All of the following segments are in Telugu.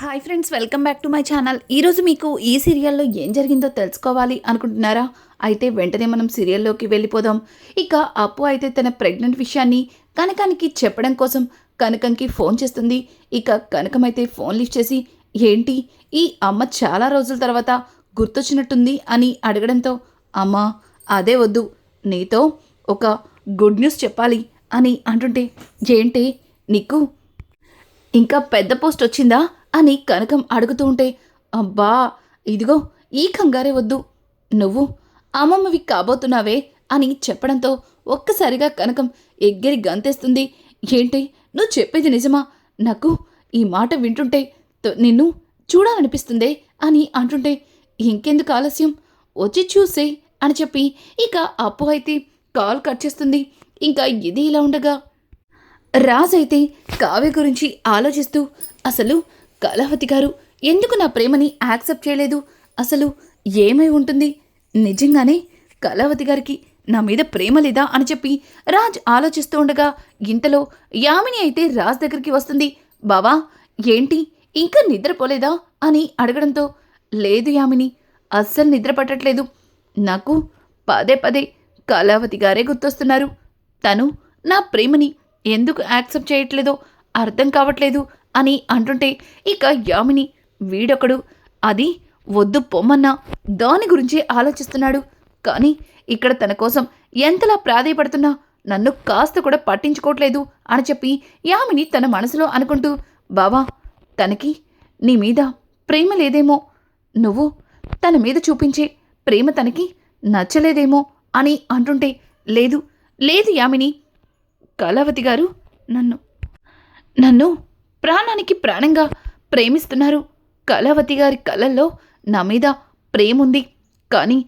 Hi friends welcome back to my channel ఈరోజు మీకు ఈ సీరియల్లో ఏం జరిగిందో తెలుసుకోవాలి అనుకుంటున్నారా? అయితే వెంటనే మనం సీరియల్లోకి వెళ్ళిపోదాం. ఇక అప్పు అయితే తన ప్రెగ్నెంట్ విషయాన్ని కనకానికి చెప్పడం కోసం కనకంకి ఫోన్ చేస్తుంది. ఇక కనకం అయితే ఫోన్ లిఫ్ట్ చేసి ఏంటి? ఈ అమ్మ చాలా రోజుల తర్వాత గుర్తొచ్చినట్టుంది అని అడగడంతో అమ్మ అదే వద్దు. నీతో ఒక గుడ్ న్యూస్ చెప్పాలి అని అంటుంటే ఏంటి? నీకు ఇంకా పెద్ద పోస్ట్ వచ్చిందా? అని కనకం అడుగుతూ ఉంటే అబ్బా ఇదిగో ఈ కంగారే వద్దు. నువ్వు అమ్మమ్మవి కాబోతున్నావే అని చెప్పడంతో ఒక్కసారిగా కనకం ఎగ్గరి గంతేస్తుంది. ఏంటి? నువ్వు చెప్పేది నిజమా? నాకు ఈ మాట వింటుంటే తో- నిన్ను చూడాలనిపిస్తుందే అని అంటుంటే ఇంకెందుకు ఆలస్యం? వచ్చి చూసే అని చెప్పి ఇక అప్పు అయితే కాల్ కట్ చేస్తుంది. ఇంకా ఇది ఇలా ఉండగా రాజ్ అయితే కావ్య గురించి ఆలోచిస్తూ అసలు కళావతి గారు ఎందుకు నా ప్రేమని యాక్సెప్ట్ చేయలేదు? అసలు ఏమై ఉంటుంది? నిజంగానే కళావతి గారికి నా మీద ప్రేమ లేదా అని చెప్పి రాజ్ ఆలోచిస్తూ ఉండగా ఇంతలో యామిని అయితే రాజ్ దగ్గరికి వస్తుంది. బావా ఏంటి? ఇంకా నిద్రపోలేదా? అని అడగడంతో లేదు యామిని అస్సలు నిద్ర పట్టట్లేదు నాకు పదే పదే కళావతి గారే గుర్తొస్తున్నారు. తను నా ప్రేమని ఎందుకు యాక్సెప్ట్ చేయట్లేదో అర్థం కావట్లేదు అని అంటుంటే ఇక యామిని వీడొకడు అది వద్దు పొమ్మన్నా దాని గురించి ఆలోచిస్తున్నాడు. కానీ ఇక్కడ తన కోసం ఎంతలా ప్రాధేయపడుతున్నా నన్ను కాస్త కూడా పట్టించుకోవట్లేదు అని చెప్పి యామిని తన మనసులో అనుకుంటూ బావా తనకి నీ మీద ప్రేమ లేదేమో నువ్వు తన మీద చూపించే ప్రేమ తనకి నచ్చలేదేమో అని అంటుంటే లేదు లేదు యామిని కళావతి గారు నన్ను నన్ను ప్రాణానికి ప్రాణంగా ప్రేమిస్తున్నారు. కళావతి గారి కళల్లో నా మీద ప్రేమ ఉంది కానీ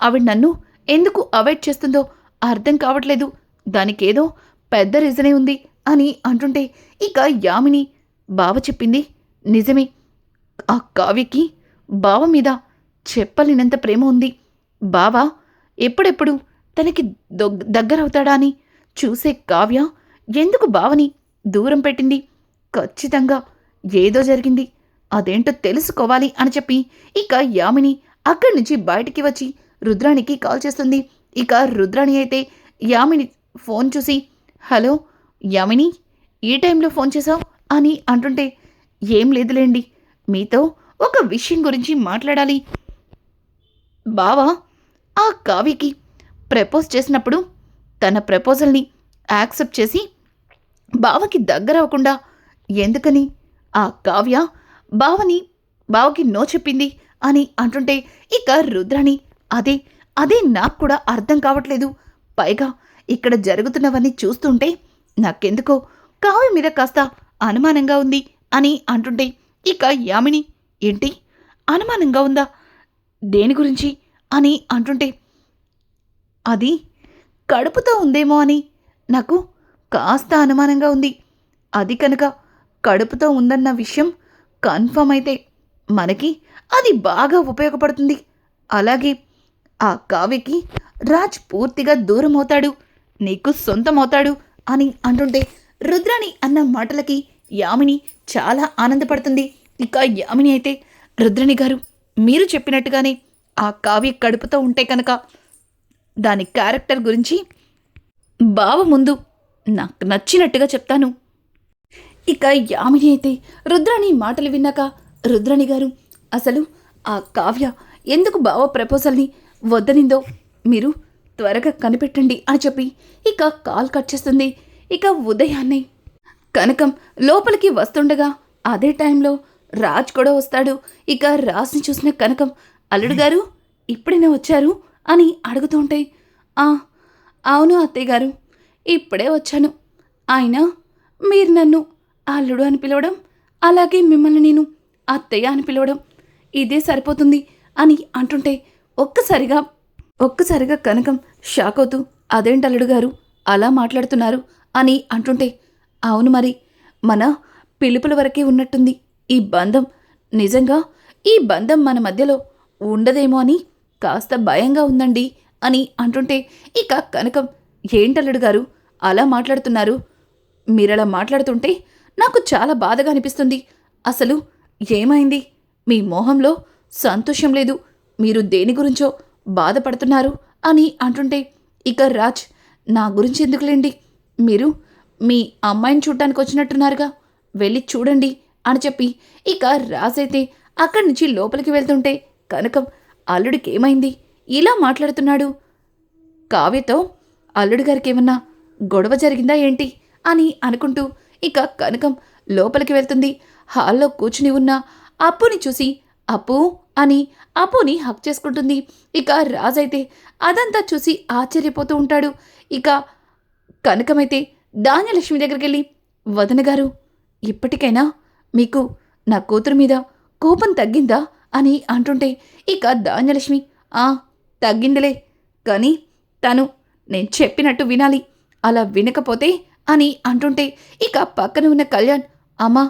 ఆవిడ నన్ను ఎందుకు అవాయిడ్ చేస్తుందో అర్థం కావట్లేదు. దానికేదో పెద్ద రీజనే ఉంది అని అంటుంటే ఇక యామిని బావ చెప్పింది నిజమే. ఆ కావ్యకి బావ మీద చెప్పలేనంత ప్రేమ ఉంది. బావ ఎప్పుడెప్పుడు తనకి దొగ్ దగ్గరవుతాడా అని చూసే కావ్య ఎందుకు బావని దూరం పెట్టింది? ఖచ్చితంగా ఏదో జరిగింది. అదేంటో తెలుసుకోవాలి అని చెప్పి ఇక యామిని అక్కడి నుంచి బయటికి వచ్చి రుద్రానికి కాల్ చేస్తుంది. ఇక రుద్రాణి అయితే యామిని ఫోన్ చూసి హలో యామిని ఈ టైంలో ఫోన్ చేసావు అని అంటుంటే ఏం లేదులేండి మీతో ఒక విషయం గురించి మాట్లాడాలి. బావా ఆ కావ్యకి ప్రపోజ్ చేసినప్పుడు తన ప్రపోజల్ని యాక్సెప్ట్ చేసి బావకి దగ్గర అవ్వకుండా ఎందుకని? ఆ కావ్య బావని బావకి నో చెప్పింది అని అంటుంటే ఇక రుద్రాణి అదే అదే నాకు కూడా అర్థం కావట్లేదు. పైగా ఇక్కడ జరుగుతున్నవన్నీ చూస్తుంటే నాకెందుకో కావ్య మీద కాస్త అనుమానంగా ఉంది అని అంటుంటే ఇక యామిని ఏంటి? అనుమానంగా ఉందా? దేని గురించి? అని అంటుంటే అది కడుపుతో ఉందేమో అని. నాకు కాస్త అనుమానంగా ఉంది. అది కనుక కడుపుతో ఉందన్న విషయం కన్ఫర్మ్ అయితే మనకి అది బాగా ఉపయోగపడుతుంది. అలాగే ఆ కావ్యకి రాజ్ పూర్తిగా దూరం అవుతాడు నీకు సొంతమవుతాడు అని అంటుంటే రుద్రాణి అన్న మాటలకి యామిని చాలా ఆనందపడుతుంది. ఇక యామిని అయితే రుద్రాణి గారు మీరు చెప్పినట్టుగానే ఆ కావ్య కడుపుతో ఉంటే కనుక దాని క్యారెక్టర్ గురించి బావ ముందు నాకు నచ్చినట్టుగా చెప్తాను. ఇక యామిని అయితే రుద్రాణి మాటలు విన్నాక రుద్రాణి గారు అసలు ఆ కావ్య ఎందుకు బావ ప్రపోజల్ని వద్దనిందో మీరు త్వరగా కనిపెట్టండి అని చెప్పి ఇక కాల్ కట్ చేస్తుంది. ఇక ఉదయాన్నే కనకం లోపలికి వస్తుండగా అదే టైంలో రాజ్ కూడా వస్తాడు. ఇక రాజ్ని చూసిన కనకం అల్లుడు గారు ఇప్పుడైనా వచ్చారు? అని అడుగుతూ ఉంటే "ఆ, అవును అత్తయ్య గారు ఇప్పుడే వచ్చాను. ఆయన మీరు నన్ను అల్లుడు అని పిలవడం అలాగే మిమ్మల్ని నేను అత్తయ్య అని పిలవడం ఇదే సరిపోతుంది అని అంటుంటే ఒక్కసారిగా ఒక్కసారిగా కనకం షాక్ అవుతూ అదేంటి అల్లుడు గారు? అలా మాట్లాడుతున్నారు అని అంటుంటే అవును మరి మన పిలుపుల వరకే ఉన్నట్టుంది. ఈ బంధం నిజంగా ఈ బంధం మన మధ్యలో ఉండదేమో అని కాస్త భయంగా ఉందండి అని అంటుంటే ఇక కనకం ఏంటల్లుడు గారు? అలా మాట్లాడుతున్నారు. మీరలా మాట్లాడుతుంటే నాకు చాలా బాధగా అనిపిస్తుంది. అసలు ఏమైంది? మీ మొహంలో సంతోషం లేదు. మీరు దేని గురించో బాధపడుతున్నారు అని అంటుంటే ఇక రాజ్ నా గురించి ఎందుకులేండి? మీరు మీ అమ్మాయిని చూడటానికి వచ్చినట్టున్నారుగా. వెళ్ళి చూడండి అని చెప్పి ఇక రాజ్ అయితే అక్కడి నుంచి లోపలికి వెళ్తుంటే కనకం అల్లుడికి ఏమైంది? ఇలా మాట్లాడుతున్నాడు. కావ్యతో అల్లుడి గారికి ఏమన్నా గొడవ జరిగిందా ఏంటి? అని అనుకుంటూ ఇక కనకం లోపలికి వెళ్తుంది. హాల్లో కూర్చుని ఉన్న అప్పుని చూసి అప్పు అని అప్పుని హక్ చేసుకుంటుంది. ఇక రాజైతే అదంతా చూసి ఆశ్చర్యపోతూ ఉంటాడు. ఇక కనకమైతే ధాన్యలక్ష్మి దగ్గరికి వెళ్ళి వదన గారు ఇప్పటికైనా మీకు నా కూతురు మీద కోపం తగ్గిందా? అని అంటుంటే ఇక ధాన్యలక్ష్మి ఆ తగ్గిందిలే. కానీ తను నేను చెప్పినట్టు వినాలి. అలా వినకపోతే అని అంటుంటే ఇక పక్కన ఉన్న కళ్యాణ్ అమ్మా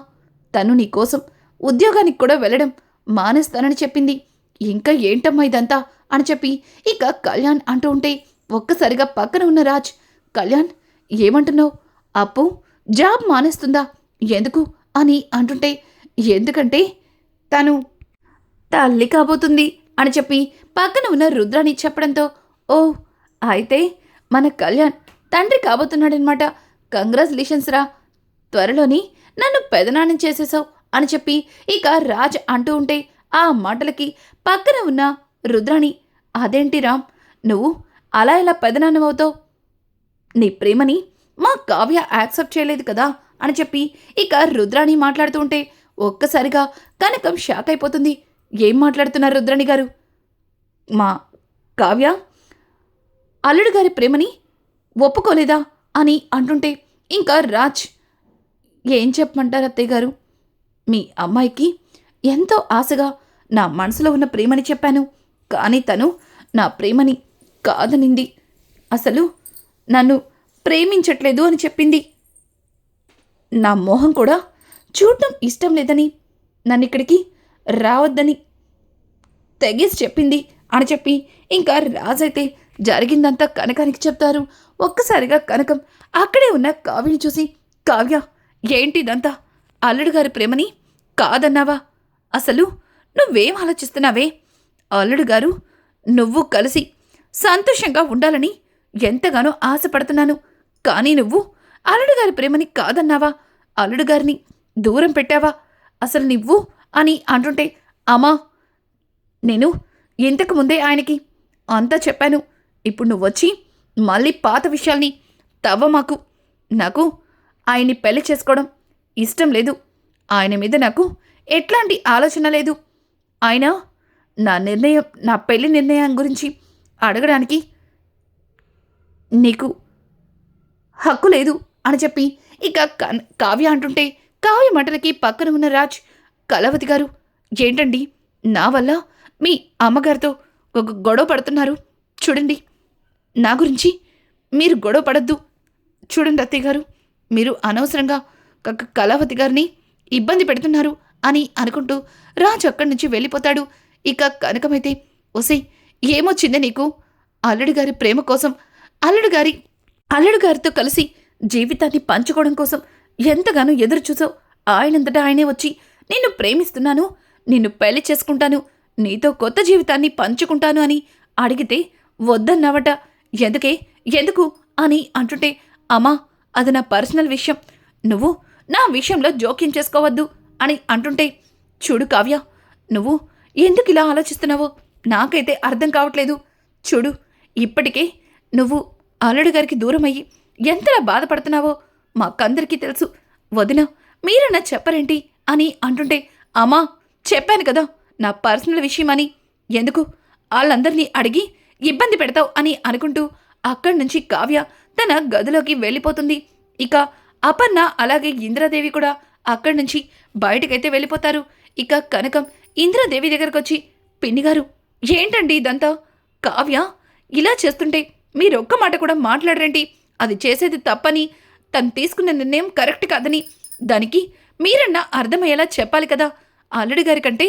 తను నీకోసం ఉద్యోగానికి కూడా వెళ్ళడం మానేస్తానని చెప్పింది. ఇంకా ఏంటమ్మా ఇదంతా? అని చెప్పి ఇక కళ్యాణ్ అంటూ ఉంటే ఒక్కసారిగా పక్కన ఉన్న రాజ్ కళ్యాణ్ ఏమంటున్నావు? అప్పు? జాబ్ మానేస్తుందా? ఎందుకు? అని అంటుంటే ఎందుకంటే తను తల్లి కాబోతుంది అని చెప్పి పక్కన ఉన్న రుద్రాని చెప్పడంతో ఓ అయితే మన కళ్యాణ్ తండ్రి కాబోతున్నాడనమాట కంగ్రాచులేషన్స్ రా. త్వరలోని నన్ను పెదనాన్నం చేసేసావు అని చెప్పి ఇక రాజ్ అంటూ ఉంటే ఆ మాటలకి పక్కన ఉన్న రుద్రాణి అదేంటి రామ్? నువ్వు అలా ఇలా పెదనాన్నమవుతావు నీ ప్రేమని మా కావ్య యాక్సెప్ట్ చేయలేదు కదా? అని చెప్పి ఇక రుద్రాణి మాట్లాడుతూ ఉంటే ఒక్కసారిగా కనకం షాక్ అయిపోతుంది. ఏం మాట్లాడుతున్నారు రుద్రాణి గారు? మా కావ్య అల్లుడు గారి ప్రేమని ఒప్పుకోలేదా? అని అంటుంటే ఇంకా రాజ్ ఏం చెప్పమంటారు అత్తయ్య గారు? మీ అమ్మాయికి ఎంతో ఆశగా నా మనసులో ఉన్న ప్రేమని చెప్పాను. కానీ తను నా ప్రేమని కాదనింది. అసలు నన్ను ప్రేమించట్లేదు అని చెప్పింది. నా మోహం కూడా చూడటం ఇష్టం లేదని నన్ను ఇక్కడికి రావద్దని తెగేసి చెప్పింది అని చెప్పి ఇంకా రాజైతే జరిగిందంతా కనకానికి చెప్తారు. ఒక్కసారిగా కనకం అక్కడే ఉన్న కావ్యని చూసి కావ్య ఏంటిదంతా అల్లుడు గారి ప్రేమని కాదన్నావా? అసలు నువ్వేం ఆలోచిస్తున్నావే? అల్లుడు గారు నువ్వు కలిసి సంతోషంగా ఉండాలని ఎంతగానో ఆశపడుతున్నాను. కానీ నువ్వు అల్లుడు గారి ప్రేమని కాదన్నావా? అల్లుడు గారిని దూరం పెట్టావా? అసలు నువ్వు అని అంటుంటే అమ్మా నేను ఇంతకు ముందే ఆయనకి అంతా చెప్పాను. ఇప్పుడు నువ్వు వచ్చి మళ్ళీ పాత విషయాల్ని తవ్వ మాకు. నాకు ఆయన్ని పెళ్ళి చేసుకోవడం ఇష్టం లేదు. ఆయన మీద నాకు ఎట్లాంటి ఆలోచన లేదు. ఆయన నా నిర్ణయం నా పెళ్ళి నిర్ణయం గురించి అడగడానికి నీకు హక్కు లేదు అని చెప్పి ఇక కావ్య అంటుంటే కావ్య మాటలకి పక్కన ఉన్న రాజ్ కలవతి గారు ఏంటండి? నా వల్ల మీ అమ్మగారితో ఒక గొడవ పడుతున్నారు. చూడండి. నా గురించి మీరు గొడవ పడద్దు. చూడండి అత్తయ్య గారు మీరు అనవసరంగా క- కళావతి గారిని ఇబ్బంది పెడుతున్నారు అని అనుకుంటూ రాజు అక్కడి నుంచి వెళ్ళిపోతాడు. ఇక కనకమైతే ఒసే ఏమొచ్చిందే నీకు? అల్లుడు గారి ప్రేమ కోసం అల్లుడు గారి అల్లుడు గారితో కలిసి జీవితాన్ని పంచుకోవడం కోసం ఎంతగానో ఎదురు చూసావు. ఆయనంతటా ఆయనే వచ్చి నిన్ను ప్రేమిస్తున్నాను నిన్ను పెళ్ళి చేసుకుంటాను నీతో కొత్త జీవితాన్ని పంచుకుంటాను అని అడిగితే వద్దన్నావట. ఎందుకే? ఎందుకు? అని అంటుంటే అమ్మా అది నా పర్సనల్ విషయం. నువ్వు నా విషయంలో జోక్యం చేసుకోవద్దు అని అంటుంటే చూడు కావ్య నువ్వు ఎందుకు ఇలా ఆలోచిస్తున్నావో నాకైతే అర్థం కావట్లేదు. చూడు ఇప్పటికే నువ్వు అల్లుడు గారికి దూరం అయ్యి ఎంతలా బాధపడుతున్నావో మాకందరికీ తెలుసు. వదిన మీరన్నా చెప్పరేంటి? అని అంటుంటే అమ్మా చెప్పాను కదా నా పర్సనల్ విషయం అని ఎందుకు? వాళ్ళందరినీ అడిగి ఇబ్బంది పెడతావు అని అనుకుంటూ అక్కడి నుంచి కావ్య తన గదిలోకి వెళ్ళిపోతుంది. ఇక అపర్ణ అలాగే ఇంద్రాదేవి కూడా అక్కడి నుంచి బయటకైతే వెళ్ళిపోతారు. ఇక కనకం ఇంద్రాదేవి దగ్గరకు వచ్చి పిన్నిగారు ఏంటండి ఇదంతా? కావ్య ఇలా చేస్తుంటే మీరొక్క మాట కూడా మాట్లాడరేంటి? అది చేసేది తప్పని తను తీసుకున్న నిర్ణయం కరెక్ట్ కాదని. దానికి మీరన్నా అర్థమయ్యేలా చెప్పాలి కదా. అల్లుడి గారి కంటే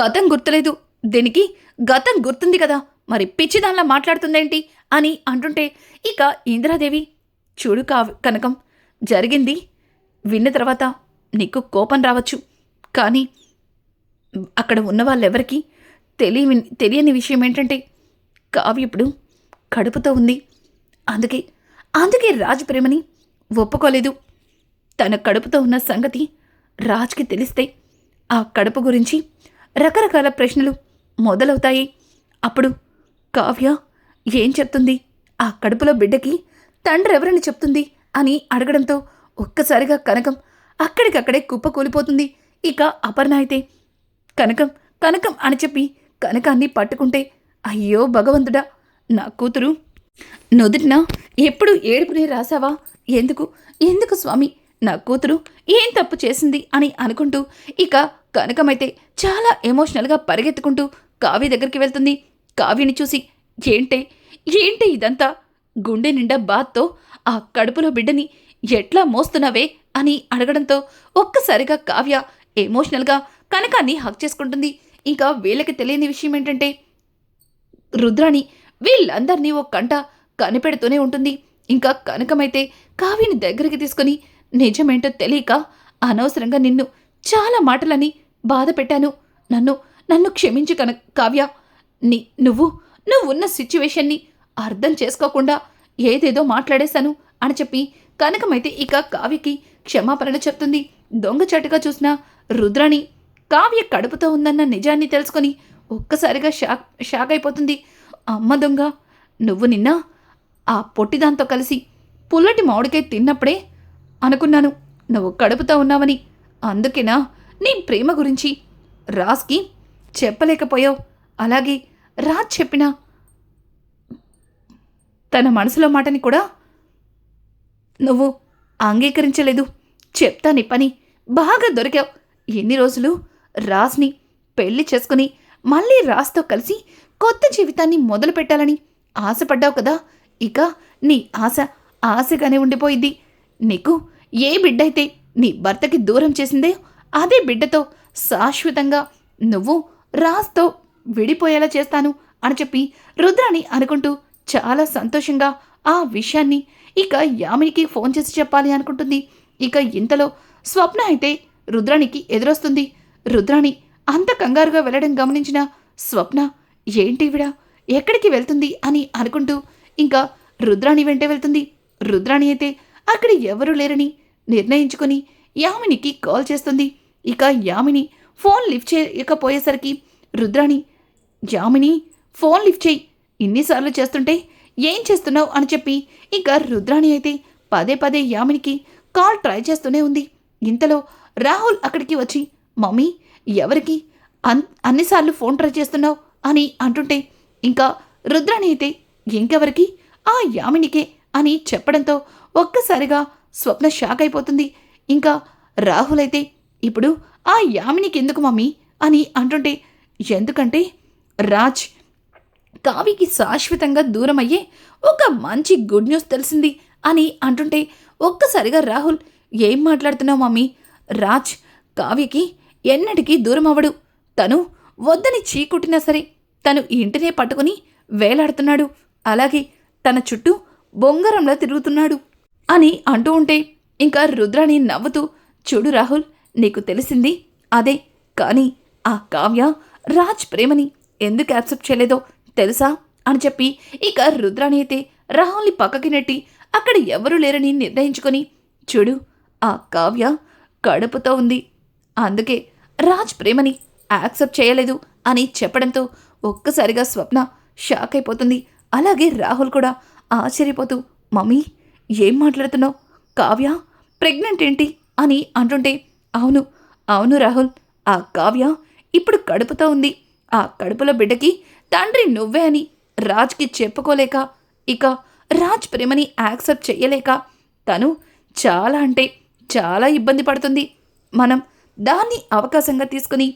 గతం గుర్తులేదు. దీనికి గతం గుర్తుంది కదా. మరి పిచ్చిదానిలా మాట్లాడుతుందేంటి? అని అంటుంటే ఇక ఇందిరాదేవి చూడు కా కనకం జరిగింది. విన్న తర్వాత నీకు కోపం రావచ్చు. కానీ అక్కడ ఉన్న వాళ్ళెవరికి తెలియని తెలియని విషయం ఏంటంటే కావి ఇప్పుడు కడుపుతో ఉంది. అందుకే అందుకే రాజ్ ప్రేమని ఒప్పుకోలేదు. తన కడుపుతో ఉన్న సంగతి రాజ్కి తెలిస్తే ఆ కడుపు గురించి రకరకాల ప్రశ్నలు మొదలవుతాయి. అప్పుడు కావ్య ఏం చెప్తుంది? ఆ కడుపులో బిడ్డకి తండ్రి ఎవరని చెప్తుంది అని అడగడంతో ఒక్కసారిగా కనకం అక్కడికక్కడే కుప్ప కూలిపోతుంది. ఇక అపర్ణ అయితే కనకం కనకం అని చెప్పి కనకాన్ని పట్టుకుంటే అయ్యో భగవంతుడా నా కూతురు నుదుటిన ఎప్పుడు ఏడుపునే రాసావా? ఎందుకు? ఎందుకు స్వామి? నా కూతురు ఏం తప్పు చేసింది అని అనుకుంటూ ఇక కనకమైతే చాలా ఎమోషనల్గా పరిగెత్తుకుంటూ కావ్య దగ్గరికి వెళ్తుంది. కావ్యని చూసి ఏంటే? ఏంటి ఇదంతా? గుండె నిండా బాత్తో ఆ కడుపులో బిడ్డని ఎట్లా మోస్తున్నావే? అని అడగడంతో ఒక్కసారిగా కావ్య ఎమోషనల్గా కనకాన్ని హక్ చేసుకుంటుంది. ఇంకా వీళ్ళకి తెలియని విషయం ఏంటంటే రుద్రాణి వీళ్ళందరినీ ఓ కంట కనిపెడుతూనే ఉంటుంది. ఇంకా కనకమైతే కావ్యని దగ్గరికి తీసుకుని నిజమేంటో తెలియక అనవసరంగా నిన్ను చాలా మాటలని బాధ పెట్టాను. నన్ను నన్ను క్షమించు కన కావ్య. నీ నువ్వు నువ్వున్న సిచ్యువేషన్ని అర్థం చేసుకోకుండా ఏదేదో మాట్లాడేశాను అని చెప్పి కనకమైతే ఇక కావ్యకి క్షమాపణలు చెప్తుంది. దొంగచాటుగా చూసిన రుద్రాణి కావ్య కడుపుతో ఉందన్న నిజాన్ని తెలుసుకొని ఒక్కసారిగా షాక్ షాక్ అయిపోతుంది. అమ్మ దొంగ నువ్వు నిన్న ఆ పొట్టిదాంతో కలిసి పుల్లటి మామిడికాయ తిన్నప్పుడే అనుకున్నాను. నువ్వు కడుపుతో ఉన్నావని. అందుకేనా? నీ ప్రేమ గురించి. రాజ్కి చెప్పలేకపోయావు. అలాగే రాజ్ చెప్పిన. తన మనసులో మాటని కూడా నువ్వు అంగీకరించలేదు. చెప్తా నీ పని. బాగా దొరికావు. ఎన్ని రోజులు రాజ్ని పెళ్ళి చేసుకుని మళ్ళీ రాజ్తో కలిసి కొత్త జీవితాన్ని మొదలు పెట్టాలని ఆశపడ్డావు కదా. ఇక నీ ఆశ ఆశగానే ఉండిపోయింది. నీకు ఏ బిడ్డైతే నీ భర్తకి దూరం చేసిందే అదే బిడ్డతో శాశ్వతంగా నువ్వు రాజ్తో విడిపోయేలా చేస్తాను అని చెప్పి రుద్రాని అనుకుంటూ చాలా సంతోషంగా ఆ విషయాన్ని ఇక యామినికి ఫోన్ చేసి చెప్పాలి అనుకుంటుంది. ఇక ఇంతలో స్వప్న అయితే రుద్రానికి ఎదురొస్తుంది. రుద్రాణి అంత కంగారుగా వెళ్ళడం గమనించిన స్వప్న ఏంటివిడా ఎక్కడికి వెళ్తుంది? అని అనుకుంటూ ఇంకా రుద్రాణి వెంటే వెళ్తుంది. రుద్రాణి అయితే అక్కడ ఎవరూ లేరని నిర్ణయించుకొని యామినికి కాల్ చేస్తుంది. ఇక యామిని ఫోన్ లిఫ్ట్ చేయకపోయేసరికి రుద్రాణి యామిని ఫోన్ లిఫ్ట్ చేయి. ఇన్నిసార్లు చేస్తుంటే ఏం చేస్తున్నావు? అని చెప్పి ఇక రుద్రాణి అయితే పదే పదే యామినికి కాల్ ట్రై చేస్తూనే ఉంది. ఇంతలో రాహుల్ అక్కడికి వచ్చి మమ్మీ ఎవరికి? అన్ అన్నిసార్లు ఫోన్ ట్రై చేస్తున్నావు? అని అంటుంటే ఇంకా రుద్రాణి అయితే ఇంకెవరికి? ఆ యామినికే అని చెప్పడంతో ఒక్కసారిగా స్వప్న షాక్ అయిపోతుంది. ఇంకా రాహుల్ అయితే ఇప్పుడు ఆ యామినికి ఎందుకు మమ్మీ అని అంటుంటే ఎందుకంటే రాజ్ కావికి శాశ్వతంగా దూరం అయ్యే ఒక మంచి గుడ్ న్యూస్ తెలిసింది అని అంటుంటే ఒక్కసారిగా రాహుల్ ఏం మాట్లాడుతున్నావు మమ్మీ రాజ్ కావ్యకి ఎన్నటికీ దూరం అవ్వడు తను వద్దని చీకుట్టినా సరే తను ఇంటినే పట్టుకుని వేలాడుతున్నాడు. అలాగే తన చుట్టూ బొంగరంలా తిరుగుతున్నాడు. అని అంటూ ఉంటే ఇంకా రుద్రాణి నవ్వుతూ చూడు రాహుల్ నీకు తెలిసింది అదే. కానీ ఆ కావ్య రాజ్ ప్రేమని ఎందుకు యాక్సెప్ట్ చేయలేదో తెలుసా? అని చెప్పి ఇక రుద్రాణి అయితే రాహుల్ని పక్కకి నెట్టి అక్కడ ఎవరూ లేరని నిర్ణయించుకొని చూడు ఆ కావ్య కడుపుతో ఉంది. అందుకే రాజ్ ప్రేమని యాక్సెప్ట్ చేయలేదు అని చెప్పడంతో ఒక్కసారిగా స్వప్న షాక్ అయిపోతుంది. అలాగే రాహుల్ కూడా ఆశ్చర్యపోతూ మమ్మీ ఏం మాట్లాడుతున్నావు? కావ్య ప్రెగ్నెంట్ ఏంటి? అని అంటుంటే అవును అవును రాహుల్ ఆ కావ్య ఇప్పుడు కడుపుతో ఉంది. ఆ కడుపులో బిడ్డకి తండ్రి నువ్వే అని రాజ్కి చెప్పుకోలేక ఇక రాజ్ ప్రేమని యాక్సెప్ట్ చేయలేక తను చాలా అంటే చాలా ఇబ్బంది పడుతుంది. మనం దాన్ని అవకాశంగా తీసుకుని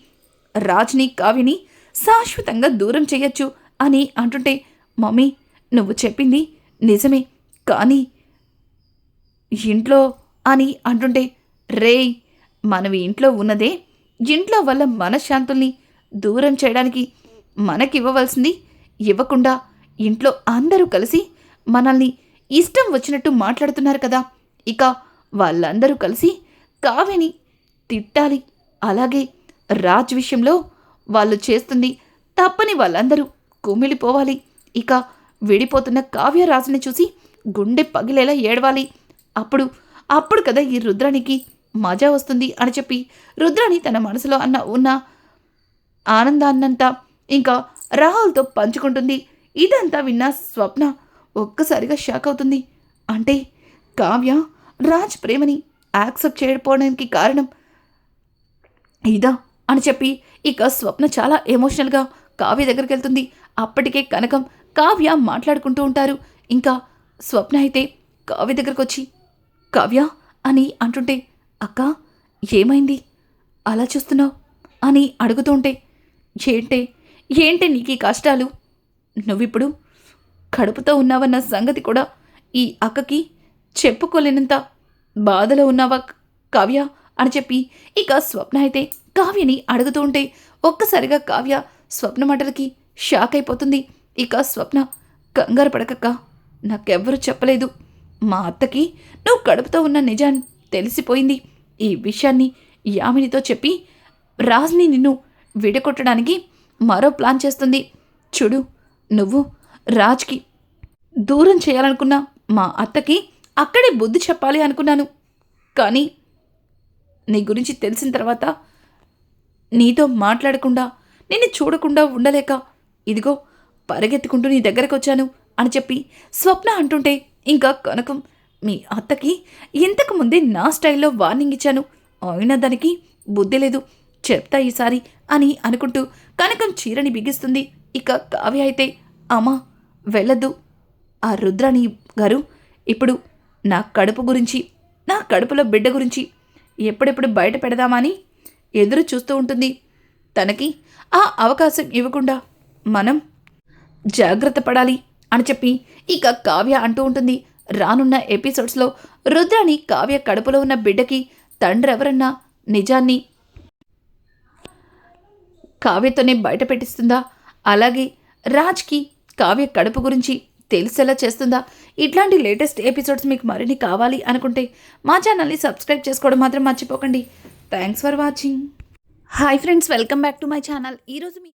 రాజ్ని కావ్యని శాశ్వతంగా దూరం చేయొచ్చు అని అంటుంటే మమ్మీ నువ్వు చెప్పింది నిజమే. కానీ ఇంట్లో అని అంటుంటే రేయ్ మనం ఇంట్లో ఉన్నదే. ఇంట్లో వల్ల మనశ్శాంతుల్ని దూరం చేయడానికి మనకివ్వవలసింది ఇవ్వకుండా ఇంట్లో అందరూ కలిసి మనల్ని ఇష్టం వచ్చినట్టు మాట్లాడుతున్నారు కదా. ఇక వాళ్ళందరూ కలిసి కావ్యని తిట్టాలి. అలాగే రాజ్ విషయంలో వాళ్ళు చేస్తుంది తప్పని వాళ్ళందరూ కుమిలిపోవాలి. ఇక విడిపోతున్న కావ్యరాజుని చూసి గుండె పగిలేలా ఏడవాలి. అప్పుడు అప్పుడు కదా ఈ రుద్రానికి మజా వస్తుంది అని చెప్పి రుద్రాని తన మనసులో అన్న ఉన్న ఆనందాన్నంతా ఇంకా రాహుల్తో పంచుకుంటుంది. ఇదంతా విన్న స్వప్న ఒక్కసారిగా షాక్ అవుతుంది. అంటే కావ్య రాజ్ ప్రేమని యాక్సెప్ట్ చేయకపోవడానికి కారణం ఇదా అని చెప్పి ఇక స్వప్న చాలా ఎమోషనల్గా కావ్య దగ్గరికి వెళ్తుంది. అప్పటికే కనకం కావ్య మాట్లాడుకుంటూ ఉంటారు. ఇంకా స్వప్న అయితే కావ్య దగ్గరకు వచ్చి కావ్య అని అంటుంటే అక్క ఏమైంది? అలా చూస్తున్నావు? అని అడుగుతుంటే ఏంటే? ఏంటే నీకు ఈ కష్టాలు? నువ్విప్పుడు కడుపుతో ఉన్నావన్న సంగతి కూడా ఈ అక్కకి చెప్పుకోలేనంత బాధలో ఉన్నావా కావ్య? అని చెప్పి ఇక స్వప్న అయితే కావ్యని అడుగుతూ ఉంటే ఒక్కసారిగా కావ్య స్వప్న మాటలకి షాక్ అయిపోతుంది. ఇక స్వప్న కంగారు పడకక్క నాకెవ్వరూ చెప్పలేదు. మా అత్తకి నువ్వు కడుపుతో ఉన్న నిజాన్ తెలిసిపోయింది. ఈ విషయాన్ని యామినితో చెప్పి రాజ్ని నిన్ను విడగొట్టడానికి మరో ప్లాన్ చేస్తుంది. చూడు నువ్వు రాజ్కి దూరం చేయాలనుకున్న మా అత్తకి అక్కడే బుద్ధి చెప్పాలి అనుకున్నాను. కానీ నీ గురించి తెలిసిన తర్వాత నీతో మాట్లాడకుండా నిన్ను చూడకుండా ఉండలేక ఇదిగో పరిగెత్తుకుంటూ నీ దగ్గరకు వచ్చాను అని చెప్పి స్వప్న అంటుంటే ఇంకా కనకం మీ అత్తకి ఇంతకు ముందే నా స్టైల్లో వార్నింగ్ ఇచ్చాను. అయినా దానికి బుద్ధి లేదు. చెప్తా ఈసారి అని అనుకుంటూ కనకం చీరని బిగిస్తుంది. ఇక కావ్య అయితే అమ్మా వెళ్ళద్దు. ఆ రుద్రాణి గారు ఇప్పుడు నా కడుపు గురించి నా కడుపులో బిడ్డ గురించి ఎప్పుడెప్పుడు బయట పెడదామని ఎదురు చూస్తూ ఉంటుంది. తనకి ఆ అవకాశం ఇవ్వకుండా మనం జాగ్రత్త పడాలి. అని చెప్పి ఇక కావ్య అంటూ ఉంటుంది. రానున్న ఎపిసోడ్స్లో రుద్రాని కావ్య కడుపులో ఉన్న బిడ్డకి తండ్రి ఎవరన్నా నిజాన్ని కావ్యతోనే బయట పెట్టిస్తుందా అలాగే రాజ్కి కావ్య కడుపు గురించి తెలిసేలా చేస్తుందా? ఇట్లాంటి లేటెస్ట్ ఎపిసోడ్స్ మీకు మరిన్ని కావాలి అనుకుంటే మా ఛానల్ని సబ్స్క్రైబ్ చేసుకోవడం మాత్రం మర్చిపోకండి. Thanks for watching. Hi friends welcome back to my channel. ఈరోజు మీ